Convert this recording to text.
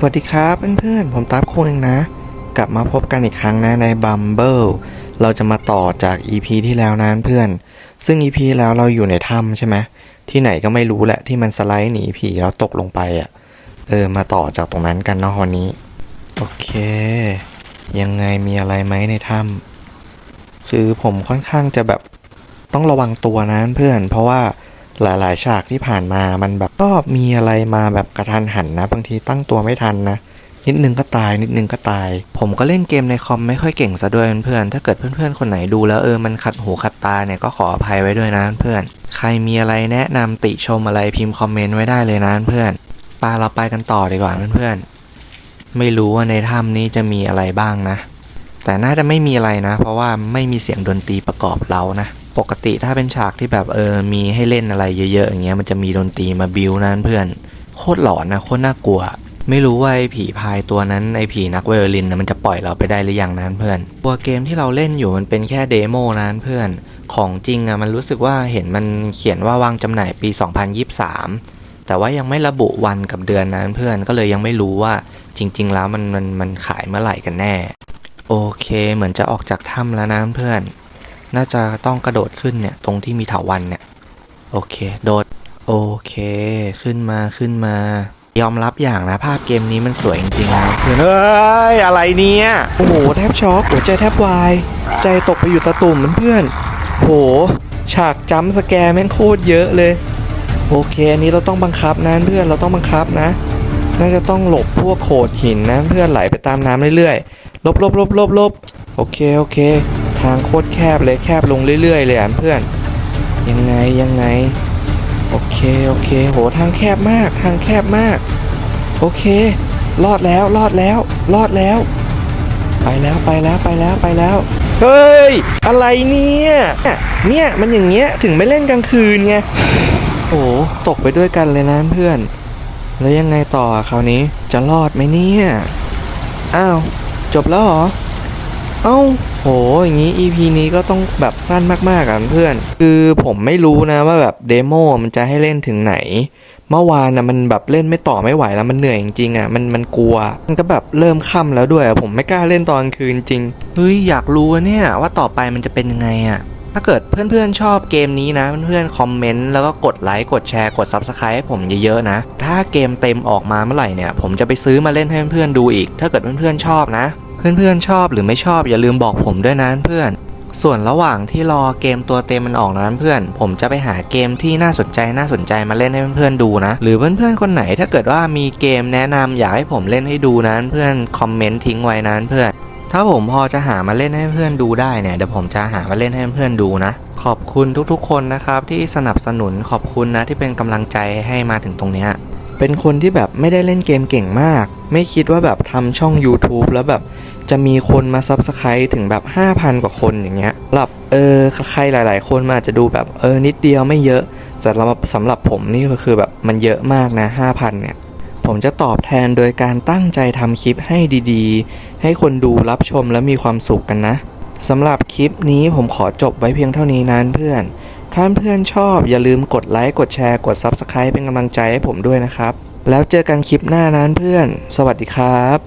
สวัสดีครับเพื่อนๆ ผมตั๊บคงเองนะ กลับมาพบกันอีกครั้งนะใน Bumble เราจะมาต่อจาก EP ที่แล้วนะเพื่อน ซึ่ง EP แล้วเราอยู่ในถ้ำใช่ไหมที่ไหนก็ไม่รู้แหละที่มันสไลด์หนีผีแล้วตกลงไปอะ เออมาต่อจากตรงนั้นกันเนาะวันนี้ โอเค ยังไงมีอะไรไหมในถ้ำคือผมค่อนข้างจะแบบต้องระวังตัวนะเพื่อน เพราะว่า หลายๆ ฉากที่ผ่านมามันแบบก็มีอะไรมาแบบกระทันหันนะ บางทีตั้งตัวไม่ทันนะนิดนึงก็ตายนิดนึงก็ตาย ผมก็เล่นเกมในคอมไม่ค่อยเก่งซะด้วยเพื่อนๆ ถ้าเกิดเพื่อนๆ คนไหนดูแล้วเออมันขัดหูขัดตาเนี่ยก็ขออภัยไว้ด้วยนะเพื่อน ใครมีอะไรแนะนำติชมอะไรพิมพ์คอมเมนต์ไว้ได้เลยนะเพื่อนปาเราไปกันต่อดีกว่าเพื่อนๆ ไม่รู้ว่าในถ้ำนี้จะมีอะไรบ้างนะ แต่น่าจะไม่มีอะไรนะ เพราะว่าไม่มีเสียงดนตรีประกอบเรานะ ปกติถ้าเป็นฉากที่แบบเออมีให้เล่นอะไรเยอะๆอย่างเงี้ยมันจะมีดนตรีมาบิวนะเพื่อน โคตรหลอนนะโคตรน่ากลัว ไม่รู้ว่าไอ้ผีพายตัวนั้นไอ้ผีนักไวโอลินนะมันจะปล่อยเราไปได้หรือยังนั้นเพื่อนตัวเกมที่เราเล่นอยู่มันเป็นแค่เดโมนั้นเพื่อน ของจริงอะมันรู้สึกว่าเห็นมันเขียนว่าวางจำหน่ายปี 2023 แต่ว่ายังไม่ระบุวันกับเดือนนั้นเพื่อนก็เลยยังไม่รู้ว่าจริง ๆ แล้วมันมันมันขายเมื่อไหร่กันแน่ โอเค เหมือนจะออกจากถ้ำแล้วนะเพื่อน น่าจะต้องกระโดดขึ้นเนี่ย ตรงที่มีเถาวันเนี่ย โอเค โดด โอเค ขึ้นมาขึ้นมา ยอมรับอย่างนะ ภาพเกมนี้มันสวยจริงๆนะเพื่อนเฮ้ย อะไรเนี่ย โอ้โห แทบช็อกหัวใจแทบวาย ใจตกไปอยู่ตะตุ่มเพื่อนโห ฉากจัมสแกร์แม่งโคตรเยอะเลย โอเค อันนี้เราต้องบังคับนะเพื่อนเราต้องบังคับนะ น่าจะต้องหลบพวกโขดหินนะเพื่อนไหลไปตามน้ำเรื่อยๆลบลบลบลบลบโอเค โอเค ทางโคตรแคบเลยแคบลงเรื่อยๆเลยอะเพื่อน ยังไงยังไง โอเคโอเค โหทางแคบมากทางแคบมาก โอเค รอดแล้วรอดแล้ว รอดแล้ว ไปแล้วไปแล้วไปแล้วไปแล้ว เฮ้ย อะไรเนี่ยเนี่ยมันอย่างเงี้ยถึงไม่เล่นกลางคืนไงโอ้ตกไปด้วยกันเลยนะเพื่อน แล้วยังไงต่อคราวนี้จะรอดไหมเนี่ย อ้าว จบแล้วเหรอ เอ้า โหอย่างนี้ EP นี้ก็ต้องแบบสั้นมากๆอะเพื่อน คือผมไม่รู้นะว่าแบบเดโมมันจะให้เล่นถึงไหน เมื่อวานนะมันแบบเล่นไม่ต่อไม่ไหวแล้วมันเหนื่อยจริงๆอะมันมันกลัว มันก็แบบเริ่มค่ำแล้วด้วยผมไม่กล้าเล่นตอนกลางคืนจริงเฮ้ยอยากรู้เนี่ยว่าต่อไปมันจะเป็นยังไงอะถ้าเกิดเพื่อนๆชอบเกมนี้นะเพื่อนๆคอมเมนต์แล้วก็กดไลค์กดแชร์กด Subscribe ให้ผมเยอะๆนะ ถ้าเกมเต็มออกมาเมื่อไหร่เนี่ย ผมจะไปซื้อมาเล่นให้เพื่อนๆดูอีก ถ้าเกิดเพื่อนๆชอบนะ เพื่อนๆชอบหรือไม่ชอบอย่าลืมบอกผมด้วยนะเพื่อน ส่วนระหว่างที่รอเกมตัวเต็มมันออกนะเพื่อน ผมจะไปหาเกมที่น่าสนใจน่าสนใจมาเล่นให้เพื่อนๆดูนะ หรือเพื่อนๆคนไหนถ้าเกิดว่ามีเกมแนะนำอยากให้ผมเล่นให้ดูนะเพื่อนคอมเมนต์ทิ้งไว้นะเพื่อนถ้าผมพอจะหามาเล่นให้เพื่อนดูได้เนี่ยเดี๋ยวผมจะหามาเล่นให้เพื่อนดูนะ ขอบคุณทุกๆ คนนะครับที่สนับสนุนขอบคุณนะที่เป็นกำลังใจให้มาถึงตรงเนี้ย เป็นคนที่แบบไม่ได้เล่นเกมเก่งมาก ไม่คิดว่าแบบทำช่อง YouTube แล้วแบบจะมีคนมาซับสไครต์ถึงแบบ 5,000 กว่าคนอย่างเงี้ยหลับเออใครหลาย ๆ คนมาอาจจะดูแบบเออนิดเดียวไม่เยอะแต่สำหรับผมนี่ก็คือแบบมันเยอะมากนะ 5,000 เนี่ยผมจะตอบแทนโดยการตั้งใจทำคลิปให้ดีๆ ให้คนดูรับชมและมีความสุขกันนะสำหรับคลิปนี้ผมขอจบไว้เพียงเท่านี้นะเพื่อน ถ้าเพื่อนชอบอย่าลืมกดไลค์กดแชร์กด Subscribe เป็นกำลังใจให้ผมด้วยนะครับ แล้วเจอกันคลิปหน้านั้นเพื่อน สวัสดีครับ